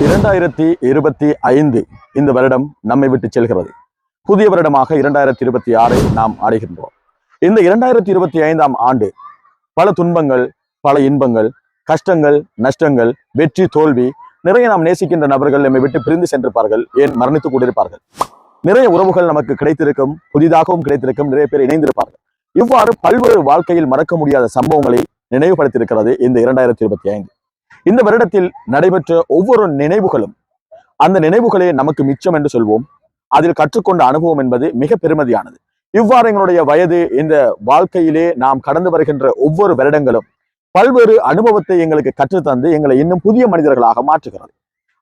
இரண்டாயிரத்தி இருபத்தி ஐந்து இந்த வருடம் நம்மை விட்டு செல்கிறது. புதிய வருடமாக இரண்டாயிரத்தி இருபத்தி ஆறை நாம் அடைகின்றோம். இந்த இரண்டாயிரத்தி இருபத்தி ஐந்தாம் ஆண்டு பல துன்பங்கள் பல இன்பங்கள் கஷ்டங்கள் நஷ்டங்கள் வெற்றி தோல்வி நிறைய நாம் நேசிக்கின்ற நபர்கள் நம்மை விட்டு பிரிந்து சென்றிருப்பார்கள் ஏன் மரணித்துக் கொண்டிருப்பார்கள். நிறைய உறவுகள் நமக்கு கிடைத்திருக்கும் புதிதாகவும் கிடைத்திருக்கும் நிறைய பேர் இணைந்திருப்பார்கள். இவ்வாறு பல்வேறு வாழ்க்கையில் மறக்க முடியாத சம்பவங்களை நினைவுபடுத்தியிருக்கிறது இந்த இரண்டாயிரத்தி இருபத்தி ஐந்து. இந்த வருடத்தில் நடைபெற்ற ஒவ்வொரு நினைவுகளும் அந்த நினைவுகளே நமக்கு மிச்சம் என்று சொல்வோம். அதில் கற்றுக்கொண்ட அனுபவம் என்பது மிக பெருமதியானது. இவ்வாறு எங்களுடைய வயது இந்த வாழ்க்கையிலே நாம் கடந்து வருகின்ற ஒவ்வொரு வருடங்களும் பல்வேறு அனுபவத்தை எங்களுக்கு கற்றுத்தந்து எங்களை இன்னும் புதிய மனிதர்களாக மாற்றுகிறது.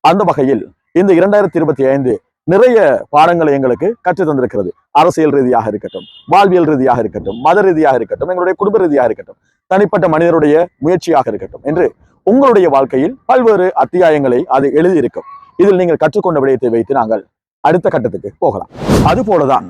அந்த வகையில் இந்த இரண்டாயிரத்தி இருபத்தி ஐந்து நிறைய பாடங்களை எங்களுக்கு கற்று தந்திருக்கிறது. அரசியல் ரீதியாக இருக்கட்டும் வாழ்வியல் ரீதியாக இருக்கட்டும் மத ரீதியாக இருக்கட்டும் எங்களுடைய குடும்ப ரீதியாக இருக்கட்டும் தனிப்பட்ட மனிதருடைய முயற்சியாக இருக்கட்டும் என்று உங்களுடைய வாழ்க்கையில் பல்வேறு அத்தியாயங்களை அது எழுதியிருக்கும். இதில் நீங்கள் கற்றுக்கொண்ட விடயத்தை வைத்து நாங்கள் அடுத்த கட்டத்துக்கு போகலாம். அது போலதான்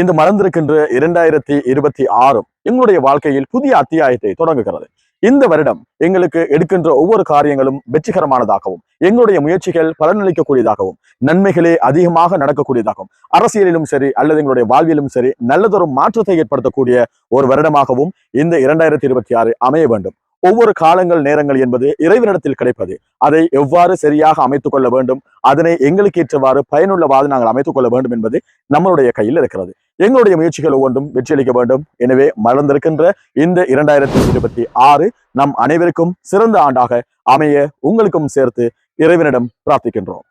இந்த மறந்திருக்கின்ற இரண்டாயிரத்தி இருபத்தி ஆறும் எங்களுடைய வாழ்க்கையில் புதிய அத்தியாயத்தை தொடங்குகிறது. இந்த வருடம் எங்களுக்கு எடுக்கின்ற ஒவ்வொரு காரியங்களும் வெற்றிகரமானதாகவும் எங்களுடைய முயற்சிகள் பலனளிக்கக்கூடியதாகவும் நன்மைகளே அதிகமாக நடக்கக்கூடியதாகவும் அரசியலிலும் சரி அல்லது எங்களுடைய வாழ்விலும் சரி நல்லதொரு மாற்றத்தை ஏற்படுத்தக்கூடிய ஒரு வருடமாகவும் இந்த இரண்டாயிரத்தி இருபத்தி ஆறு அமைய வேண்டும். ஒவ்வொரு காலங்கள் நேரங்கள் என்பது இறைவனிடத்தில் கிடைப்பது. அதை எவ்வாறு சரியாக அமைத்துக் கொள்ள வேண்டும் அதனை எங்களுக்கு ஏற்றவாறு பயனுள்ளவாறு நாங்கள் அமைத்துக் கொள்ள வேண்டும் என்பது நம்மளுடைய கையில் இருக்கிறது. எங்களுடைய முயற்சிகள் ஒவ்வொன்றும் வெற்றியளிக்க வேண்டும். எனவே மலர்ந்திருக்கின்ற இந்த இரண்டாயிரத்தி இருபத்தி ஆறு நம் அனைவருக்கும் சிறந்த ஆண்டாக அமைய உங்களுக்கும் சேர்த்து இறைவனிடம் பிரார்த்திக்கின்றோம்.